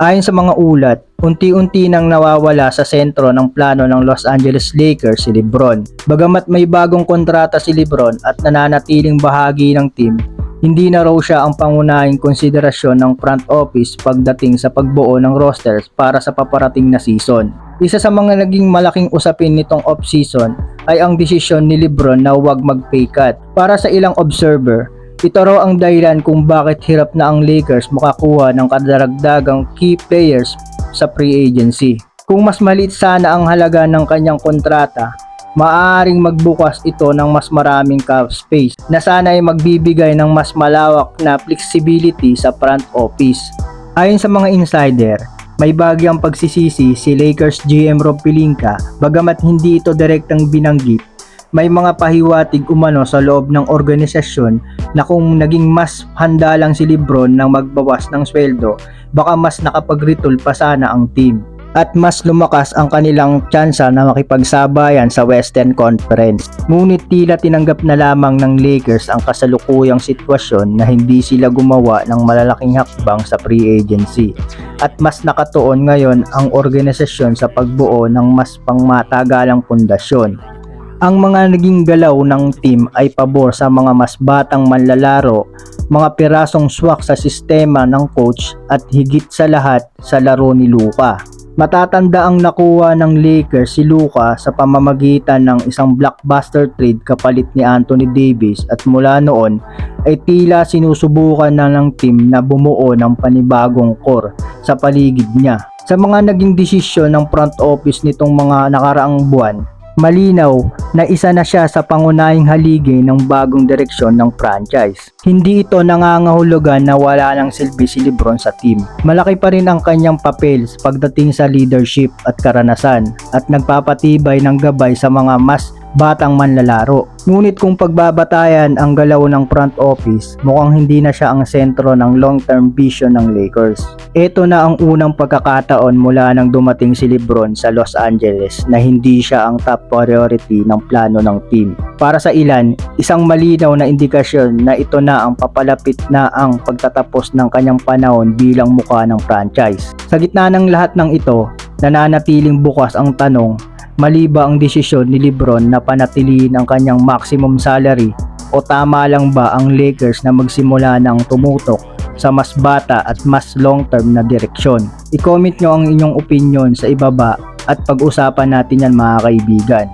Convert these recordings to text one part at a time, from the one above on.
Ayon sa mga ulat, unti-unti nang nawawala sa sentro ng plano ng Los Angeles Lakers si Lebron. Bagamat may bagong kontrata si Lebron at nananatiling bahagi ng team, hindi na raw siya ang pangunahing konsiderasyon ng front office pagdating sa pagbuo ng rosters para sa paparating na season. Isa sa mga naging malaking usapin nitong off-season ay ang desisyon ni Lebron na huwag mag-pay cut. Para sa ilang observer, ito raw ang dahilan kung bakit hirap na ang Lakers makakuha ng kadaragdagang key players sa free agency. Kung mas maliit sana ang halaga ng kanyang kontrata, maaaring magbukas ito ng mas maraming cap space na sana ay magbibigay ng mas malawak na flexibility sa front office. Ayon sa mga insider, may bagyang pagsisisi si Lakers GM Rob Pelinka bagamat hindi ito direktang binanggit may mga pahiwatig umano sa loob ng organisasyon na kung naging mas handa lang si Lebron ng magbawas ng sweldo, baka mas nakapag-retool pa sana ang team. At mas lumakas ang kanilang tsansa na makipagsabayan sa Western Conference. Ngunit tila tinanggap na lamang ng Lakers ang kasalukuyang sitwasyon na hindi sila gumawa ng malalaking hakbang sa free agency. At mas nakatuon ngayon ang organisasyon sa pagbuo ng mas pangmatagalang pundasyon. Ang mga naging galaw ng team ay pabor sa mga mas batang manlalaro, mga pirasong swak sa sistema ng coach at higit sa lahat sa laro ni Luka. Matatanda ang nakuha ng Lakers si Luka sa pamamagitan ng isang blockbuster trade kapalit ni Anthony Davis at mula noon ay tila sinusubukan na ng team na bumuo ng panibagong core sa paligid niya. Sa mga naging desisyon ng front office nitong mga nakaraang buwan, malinaw na isa na siya sa pangunahing haligi ng bagong direksyon ng franchise. Hindi ito nangangahulugan na wala ng silbi si Lebron sa team. Malaki pa rin ang kanyang papel pagdating sa leadership at karanasan at nagpapatibay ng gabay sa mga mas batang manlalaro. Ngunit kung pagbabatayan ang galaw ng front office, mukhang hindi na siya ang sentro ng long-term vision ng Lakers. Ito na ang unang pagkakataon mula nang dumating si Lebron sa Los Angeles na hindi siya ang top priority ng plano ng team. Para sa ilan, isang malinaw na indikasyon na ito na ang papalapit na ang pagtatapos ng kanyang panahon bilang muka ng franchise. Sa gitna ng lahat ng ito, nananatiling bukas ang tanong mali ba ang desisyon ni Lebron na panatilihin ang kanyang maximum salary o tama lang ba ang Lakers na magsimula ng tumutok sa mas bata at mas long-term na direksyon. I-comment nyo ang inyong opinion sa ibaba at pag-usapan natin yan mga kaibigan.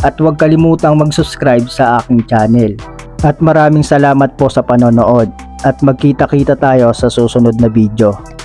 At huwag kalimutang mag-subscribe sa aking channel. At maraming salamat po sa panonood at magkita-kita tayo sa susunod na video.